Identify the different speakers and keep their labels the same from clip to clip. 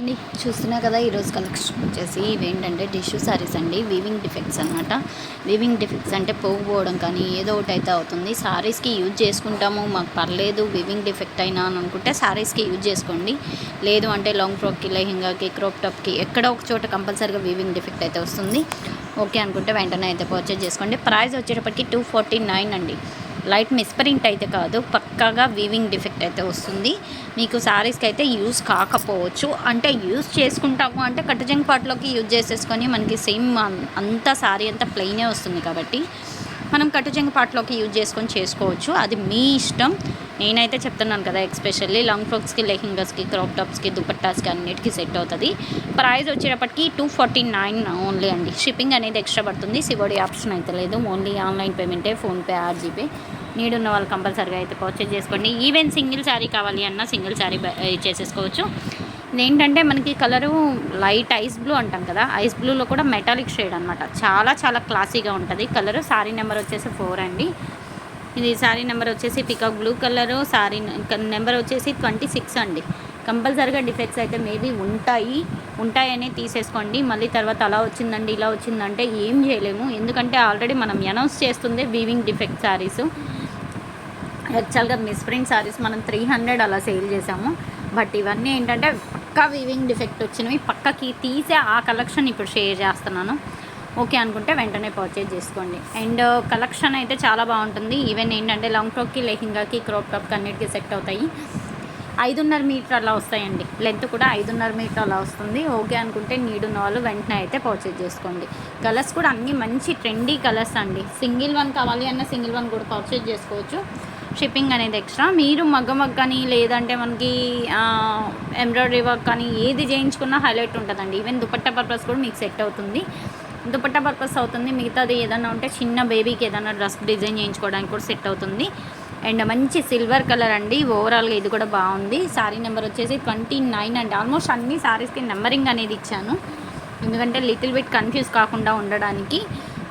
Speaker 1: అండి చూస్తున్నా కదా ఈరోజు కలెక్షన్ వచ్చేసి ఇవేంటంటే టిష్యూ శారీస్ అండి వీవింగ్ డిఫెక్ట్స్ అనమాట వీవింగ్ డిఫెక్ట్స్ అంటే పోకపోవడం కానీ ఏదో ఒకటి అయితే అవుతుంది. శారీస్కి యూజ్ చేసుకుంటాము మాకు పర్లేదు వీవింగ్ డిఫెక్ట్ అయినా అని అనుకుంటే శారీస్కి యూజ్ చేసుకోండి. లేదు అంటే లాంగ్ ఫ్రాక్కి లెహెంగాకి క్రోప్ టాప్కి ఎక్కడ ఒక చోట కంపల్సరీగా వీవింగ్ డిఫెక్ట్ అయితే వస్తుంది. ఓకే అనుకుంటే వెంటనే అయితే పర్చేజ్ చేసుకోండి. ప్రైస్ వచ్చేటప్పటికి టూ ఫార్టీ నైన్ అండి. లైట్ మిస్ప్రింట్ అయితే కాదు పక్కాగా వీవింగ్ డిఫెక్ట్ అయితే వస్తుంది. మీకు శారీస్కి అయితే యూస్ కాకపోవచ్చు. అంటే యూస్ చేసుకుంటాము అంటే కట్టజంగ్ పాట్లోకి యూజ్ చేసేసుకొని మనకి సేమ్ అంతా శారీ అంతా ప్లెయినే వస్తుంది కాబట్టి మనం కట్టుజంగ్ పాట్లోకి యూజ్ చేసుకొని చేసుకోవచ్చు. అది మీ ఇష్టం. నేనైతే చెప్తున్నాను కదా ఎక్స్పెషల్లీ లాంగ్ ఫ్రాక్స్కి లెహింగాస్కి క్రాప్ టాప్స్కి దుపట్టాస్కి అన్నిటికీ సెట్ అవుతుంది. ప్రైస్ వచ్చేటప్పటికి టూ ఫార్టీ నైన్ ఓన్లీ అండి. షిప్పింగ్ అనేది ఎక్స్ట్రా పడుతుంది. సివోడి ఆప్షన్ అయితే లేదు. ఓన్లీ ఆన్లైన్ పేమెంటే ఫోన్పే ఆర్జీపే నీడ్ ఉన్న వాళ్ళు కంపల్సరీగా అయితే పర్చేజ్ చేసుకోండి. ఈవెన్ సింగిల్ శారీ కావాలి అన్న సింగిల్ శారీ చేసేసుకోవచ్చు. ఏంటంటే మనకి కలరు లైట్ ఐస్ బ్లూ అంటాం కదా ఐస్ బ్లూలో కూడా మెటాలిక్ షేడ్ అనమాట చాలా చాలా క్లాసీగా ఉంటుంది. కలరు శారీ నెంబర్ వచ్చేసి ఫోర్ అండి. ఇది శారీ నెంబర్ వచ్చేసి peacock blue colour sari number వచ్చేసి ట్వంటీ సిక్స్ అండి. కంపల్సరీగా డిఫెక్ట్స్ అయితే మేబీ ఉంటాయి. ఉంటాయనే తీసేసుకోండి. మళ్ళీ తర్వాత అలా వచ్చిందండి ఇలా వచ్చిందంటే ఏం చేయలేము. ఎందుకంటే ఆల్రెడీ మనం అనౌన్స్ చేస్తుంది వీవింగ్ డిఫెక్ట్ శారీస్ యాక్చువల్గా మిస్ప్రింట్ శారీస్ మనం త్రీ హండ్రెడ్ అలా సేల్ చేసాము బట్ ఇవన్నీ ఏంటంటే పక్కా వీవింగ్ డిఫెక్ట్ వచ్చినవి. పక్కకి తీసే ఆ కలెక్షన్ ఇప్పుడు షేర్ చేస్తున్నాను. ఓకే అనుకుంటే వెంటనే పర్చేజ్ చేసుకోండి. అండ్ కలెక్షన్ uh, అయితే చాలా బాగుంటుంది. ఈవెన్ ఏంటంటే లాంగ్ ఫ్రాక్కి లెహింగాకి క్రాప్ టాప్కి అన్నిటికీ సెట్ అవుతాయి. ఐదున్నర మీటర్ అలా వస్తాయండి. లెంత్ కూడా ఐదున్నర మీటర్ అలా వస్తుంది. ఓకే అనుకుంటే నీడు నాలుగు వెంటనే అయితే పర్చేజ్ చేసుకోండి. కలర్స్ కూడా అన్నీ మంచి ట్రెండీ కలర్స్ అండి. సింగిల్ వన్ కావాలి అన్న సింగిల్ వన్ కూడా పర్చేజ్ చేసుకోవచ్చు. షిప్పింగ్ అనేది ఎక్స్ట్రా మీరు మగ్గ మగ్గ కానీ లేదంటే మనకి ఎంబ్రాయిడరీ వర్క్ కానీ ఏది చేయించుకున్నా హైలైట్ ఉంటుందండి. ఈవెన్ దుపట్టా పర్పస్ కూడా మీకు సెట్ అవుతుంది. దుపట్టా పర్పస్ అవుతుంది. మిగతాది ఏదైనా ఉంటే చిన్న బేబీకి ఏదైనా డ్రెస్ డిజైన్ చేయించుకోవడానికి కూడా సెట్ అవుతుంది. అండ్ మంచి సిల్వర్ కలర్ అండి. ఓవరాల్గా ఇది కూడా బాగుంది. శారీ నెంబర్ వచ్చేసి ట్వంటీ నైన్ అండి. ఆల్మోస్ట్ అన్ని శారీస్కి నెంబరింగ్ అనేది ఇచ్చాను. ఎందుకంటే లిటిల్ బిట్ కన్ఫ్యూజ్ కాకుండా ఉండడానికి.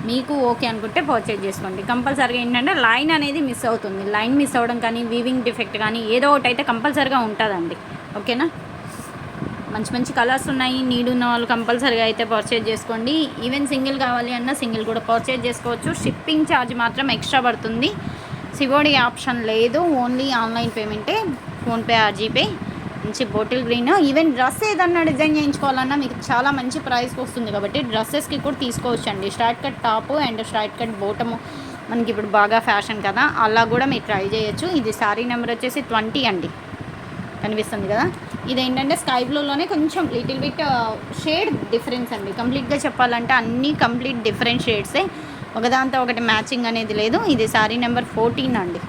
Speaker 1: మీకు ఓకే అనుకుంటే పర్చేజ్ చేసుకోండి. కంపల్సరీగా ఏంటంటే లైన్ అనేది మిస్ అవుతుంది. లైన్ మిస్ అవ్వడం కానీ వీవింగ్ డిఫెక్ట్ కానీ ఏదో ఒకటి అయితే కంపల్సరీగా ఉంటుందండి. ఓకేనా మంచి మంచి కలర్స్ ఉన్నాయి. నీడ్ ఉన్న వాళ్ళు కంపల్సరీగా అయితే పర్చేజ్ చేసుకోండి. ఈవెన్ సింగిల్ కావాలి అన్న సింగిల్ కూడా పర్చేజ్ చేసుకోవచ్చు. షిప్పింగ్ ఛార్జ్ మాత్రం ఎక్స్ట్రా పడుతుంది. సివోడి ఆప్షన్ లేదు. ఓన్లీ ఆన్లైన్ పేమెంటే ఫోన్పే ఆర్ జీపే మంచి బాటిల్ గ్రీన్ ఈవెన్ డ్రెస్ ఏదన్నా డిజైన్ చేయించుకోవాలన్నా మీకు చాలా మంచి ప్రైస్ వస్తుంది కాబట్టి డ్రెస్సెస్కి కూడా తీసుకోవచ్చు అండి straight cut top and straight cut bottom మనకి ఇప్పుడు బాగా ఫ్యాషన్ కదా. అలా కూడా మీరు ట్రై చేయొచ్చు. ఇది శారీ నెంబర్ వచ్చేసి ట్వంటీ అండి. కనిపిస్తుంది కదా? ఇది ఏంటంటే స్కై బ్లూలోనే కొంచెం లిటిల్ బిట్ షేడ్ డిఫరెన్స్ అండి. కంప్లీట్గా చెప్పాలంటే అన్నీ కంప్లీట్ డిఫరెంట్ షేడ్సే. ఒకదాంతో ఒకటి మ్యాచింగ్ అనేది లేదు. ఇది శారీ నెంబర్ ఫోర్టీన్ అండి.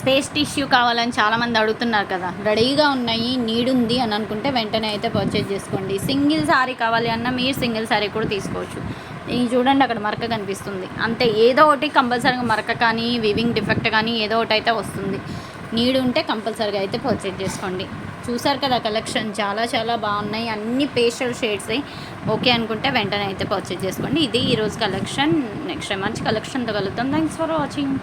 Speaker 1: స్పేస్ టిష్యూ కావాలని చాలామంది అడుగుతున్నారు కదా. రెడీగా ఉన్నాయి నీడ్ ఉంది అని అనుకుంటే వెంటనే అయితే పర్చేజ్ చేసుకోండి. సింగిల్ శారీ కావాలి అన్న మీరు సింగిల్ శారీ కూడా తీసుకోవచ్చు. ఇది చూడండి అక్కడ మరక కనిపిస్తుంది. అంతే ఏదో ఒకటి కంపల్సరీగా మరక కానీ వివింగ్ డిఫెక్ట్ కానీ ఏదో ఒకటి అయితే వస్తుంది. నీడు ఉంటే కంపల్సరీగా అయితే పర్చేజ్ చేసుకోండి. చూసారు కదా కలెక్షన్ చాలా చాలా బాగున్నాయి. అన్ని పేస్టల్ షేడ్స్ ఓకే అనుకుంటే వెంటనే అయితే పర్చేజ్ చేసుకోండి. ఇది ఈరోజు కలెక్షన్ నెక్స్ట్ మంచి కలెక్షన్తో కలుగుతాం థ్యాంక్స్ ఫర్ వాచింగ్